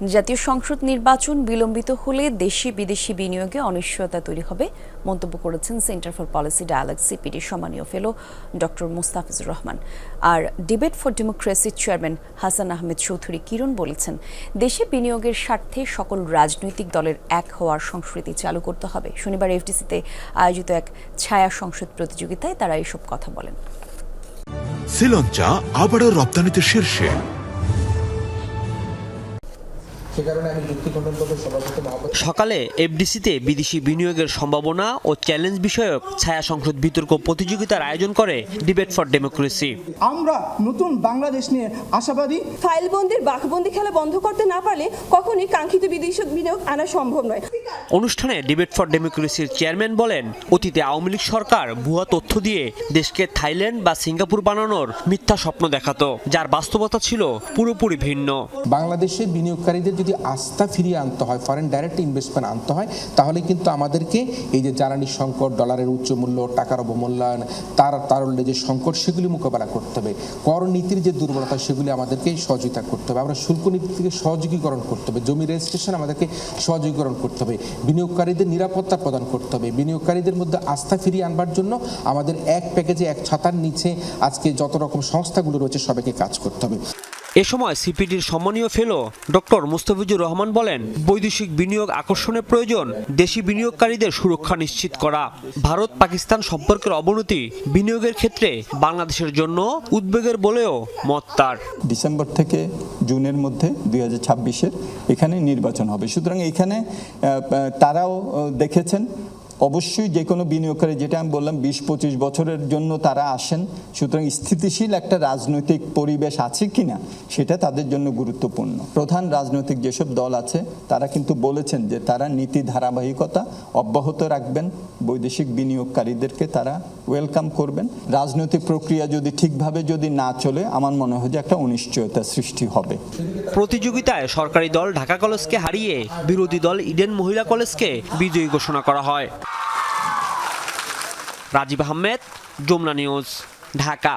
জাতীয় সংসদ নির্বাচন বিলম্বিত হলে দেশি বিদেশি বিনিয়োগে অনিশ্চয়তা তৈরি হবে, মন্তব্য করেছেন Centre for Policy Dialogue CPD সম্মানীয় ফেলো ডক্টর মুস্তাফিজুর রহমান। আর ডিবেট ফর ডেমোক্রেসির চেয়ারম্যান হাসান আহমেদ চৌধুরী কিরণ বলেছেন, দেশে বিনিয়োগের স্বার্থে সকল রাজনৈতিক দলের এক হওয়ার সংস্কৃতি চালু করতে হবে। শনিবার এফডিসিতে আয়োজিত এক ছায়া সংসদ প্রতিযোগিতায় তারা এসব কথা বলেন। শ্রীলঞ্চা আবারও রপ্তানিতে শীর্ষে। সকালে এফডিসিতে বিদেশি বিনিয়োগের সম্ভাবনা ও চ্যালেঞ্জ বিষয়ক ছায়া সংসদ বিতর্ক প্রতিযোগিতার আয়োজন করে ডিবেট ফর ডেমোক্রেসি। আমরা নতুন বাংলাদেশ নিয়ে আশাবাদী। ফাইলবন্দির বাকবন্দি খেলা বন্ধ করতে না পারলে কখনই কাঙ্ক্ষিত বিদেশি বিনিয়োগ আনা সম্ভব নয়। অনুষ্ঠানে ডিবেট ফর ডেমোক্রেসির চেয়ারম্যান বলেন, অতীতে আওয়ামী লীগ সরকার ভুয়া তথ্য দিয়ে দেশকে থাইল্যান্ড বা সিঙ্গাপুর বানানোর মিথ্যা স্বপ্ন দেখাতো, যার বাস্তবতা ছিল পুরোপুরি ভিন্ন। বাংলাদেশে বিনিয়োগকারীদের যদি আস্থা ফিরিয়ে আনতে হয় ফরেন ডাইরেক্ট ইনভেস্টমেন্ট আনতে হয়, তাহলে কিন্তু আমাদেরকে এই যে জ্বালানি সংকট, ডলারের উচ্চ মূল্য, টাকার অবমূল্যায়ন, তার তারল্যে যে সংকট, সেগুলি মোকাবেলা করতে হবে। কর নীতির যে দুর্বলতা, সেগুলি আমাদেরকে সহযোগিতা করতে হবে। আমরা শুল্ক নীতি থেকে সহযোগীকরণ করতে হবে। জমি রেজিস্ট্রেশন আমাদেরকে সহযোগীকরণ করতে হবে। বিনিয়োগকারীদের নিরাপত্তা প্রদান করতে হবে। বিনিয়োগকারীদের মধ্যে আস্থা ফিরিয়ে আনবার জন্য আমাদের এক প্যাকেজে এক ছাতার নিচে আজকে যত রকম সংস্থাগুলো রয়েছে, সবাইকে কাজ করতে হবে। এ সময় সিপিডির সম্মানীয় ফেলো ডক্টর মুস্তাফিজুর রহমান বলেন, বৈদেশিক বিনিয়োগ আকর্ষণের প্রয়োজন, দেশি বিনিয়োগকারীদের সুরক্ষা নিশ্চিত করা। ভারত পাকিস্তান সম্পর্কের অবনতি বিনিয়োগের ক্ষেত্রে বাংলাদেশের জন্য উদ্বেগের বলেও মত তার। ডিসেম্বর থেকে জুনের মধ্যে দুই এখানে নির্বাচন হবে। সুতরাং এখানে তারাও দেখেছেন অবশ্যই যে কোনো বিনিয়োগকারী, যেটা আমি বললাম, বিশ পঁচিশ বছরের জন্য তারা আসেন, সুতরাং স্থিতিশীল একটা রাজনৈতিক পরিবেশ আছে কিনা, সেটা তাদের জন্য গুরুত্বপূর্ণ। প্রধান রাজনৈতিক যেসব দল আছে, তারা কিন্তু বলেছেন যে তারা নীতি ধারাবাহিকতা অব্যাহত রাখবেন, বৈদেশিক বিনিয়োগকারীদেরকে তারা ওয়েলকাম করবেন। রাজনৈতিক প্রক্রিয়া যদি ঠিকভাবে যদি না চলে, আমার মনে হয় যে একটা অনিশ্চয়তা সৃষ্টি হবে। প্রতিযোগিতায় সরকারি দল ঢাকা কলেজকে হারিয়ে বিরোধী দল ইডেন মহিলা কলেজকে বিজয়ী ঘোষণা করা হয়। রাজীব আহমেদ যমুনা নিউজ ঢাকা।